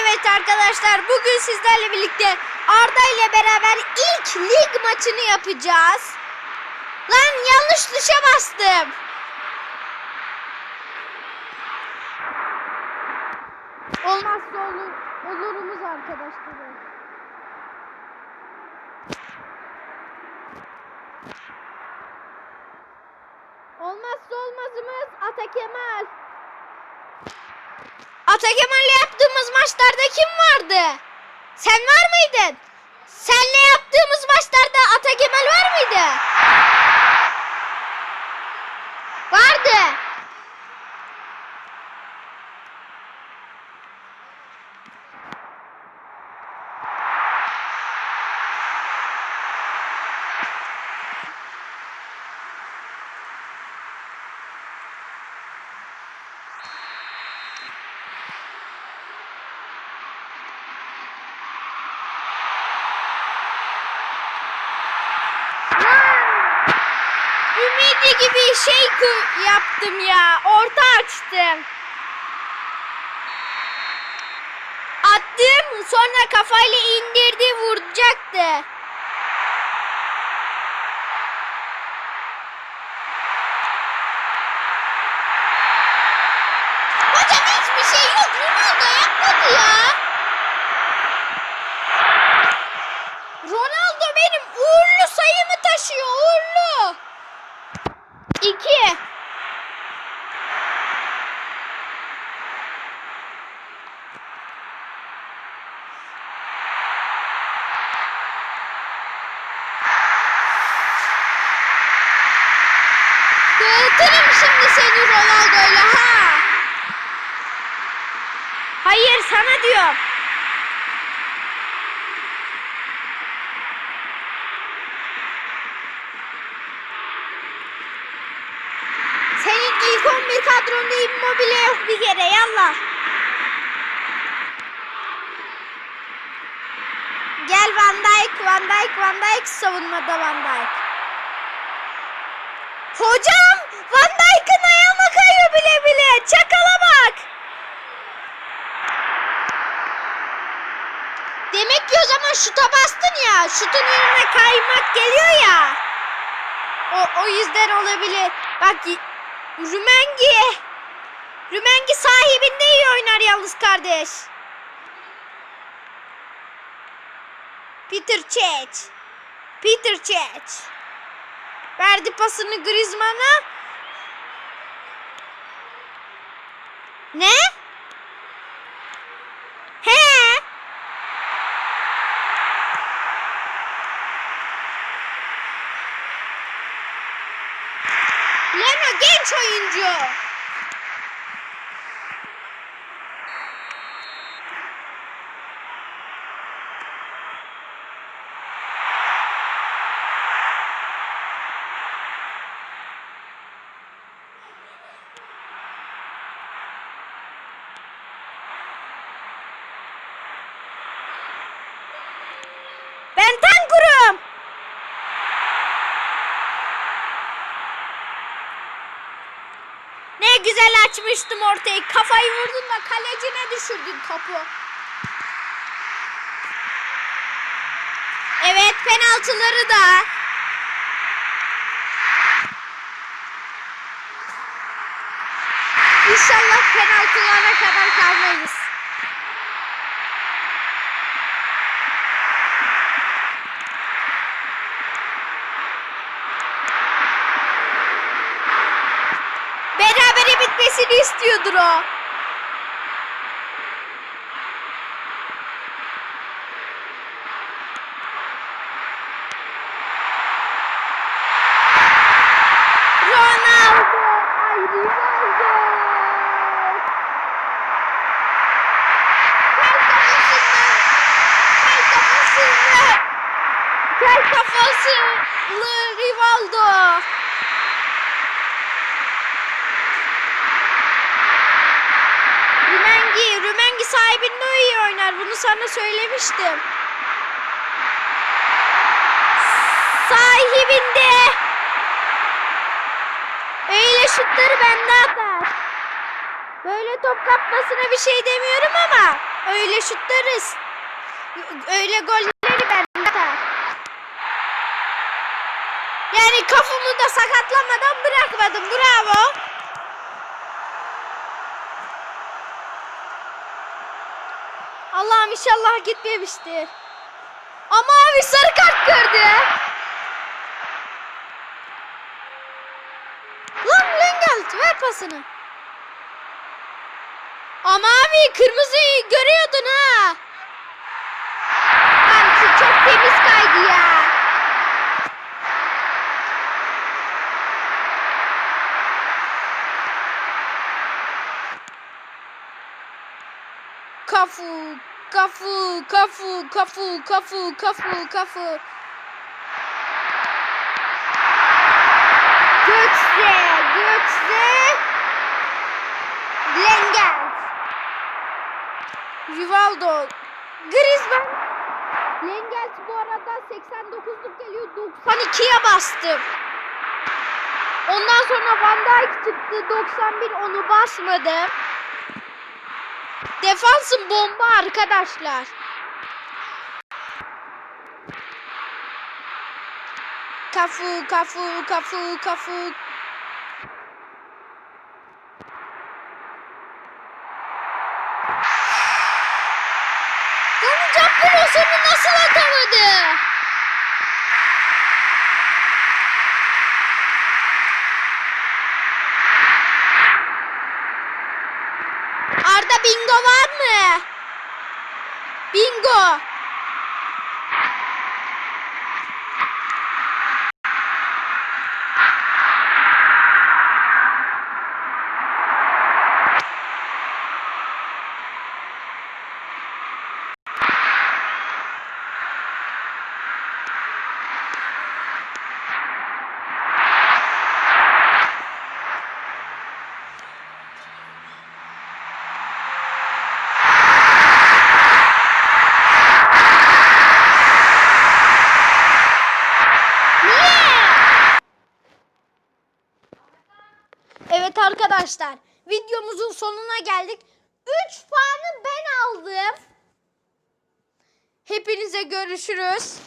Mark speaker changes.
Speaker 1: Evet arkadaşlar bugün sizlerle birlikte Arda ile beraber ilk lig maçını yapacağız. Lan yanlış tuşa bastım. Olmazsa olur, olurumuz arkadaşlar. Olmazsa olmazımız Ata Kemal. Ata yaptığımız maçlarda kim vardı? Sen var mıydın? Senle yaptığımız maçlarda Ata Kemal var mıydı? Vardı. Ümidi gibi şey yaptım ya. Orta açtım. Attım sonra kafayla indirdi vuracaktı. Hocam hiçbir şey yok. Ronaldo yapmadı ya. Ronaldo benim uğurlu sayımı taşıyor. Uğurlu. İki. Dağıtırım şimdi seni Ronaldo'yla ha. Hayır sana diyorum. İlk 11 kadronda immobile yok bir kere yallah. Gel Van Dijk, Van Dijk, Van Dijk savunmada Van Dijk. Hocam Van Dijk'ın ayağına kayıyor bile bile. Çakala bak. Demek ki o zaman şuta bastın ya. Şutun yerine kaymak geliyor ya. O, o yüzden olabilir. Bak Rümengi. Rümengi sahibinde iyi oynar yalnız kardeş. Peter Cech. Peter Cech. Verdi pasını Griezmann'a. Ne? Leno genç oyuncu. Ben tankurum. Ne güzel açmıştım ortayı. Kafayı vurdun da kalecine düşürdün topu. Evet penaltıları da. İnşallah penaltılara kadar kalmayız. Bitmesini istiyordur o. Kel kafasını Rivaldo! Rümengi, Rümengi sahibinde iyi oynar. Bunu sana söylemiştim. Sahibinde. Öyle şutları bende atar. Böyle top kapmasına bir şey demiyorum ama öyle şutlarız. Öyle golleri ben atar. Yani kafamı da sakatlamadan bırakmadım. Bravo. Allah'ım inşallah gitmemiştir. Ama abi sarı kart gördü. Lan Lengelt ver pasını. Ama abi kırmızıyı görüyordun ha. Şu çok temiz kaydı ya. Kafu, kafu, kafu, kafu, kafu, kafu, kafu. Gökse, Gökse. Lengelt. Rivaldo. Griezmann. Lengelt bu arada 89'luk geliyor. 92'ye bastım. Ondan sonra Van Dijk çıktı. 91 onu basmadı. Defansın bomba arkadaşlar. Kafu, kafu, kafu, kafu. O sonu nasıl atamadı? Arda bingo var mı? Bingo. Evet arkadaşlar videomuzun sonuna geldik. 3 puanı ben aldım. Hepinize görüşürüz.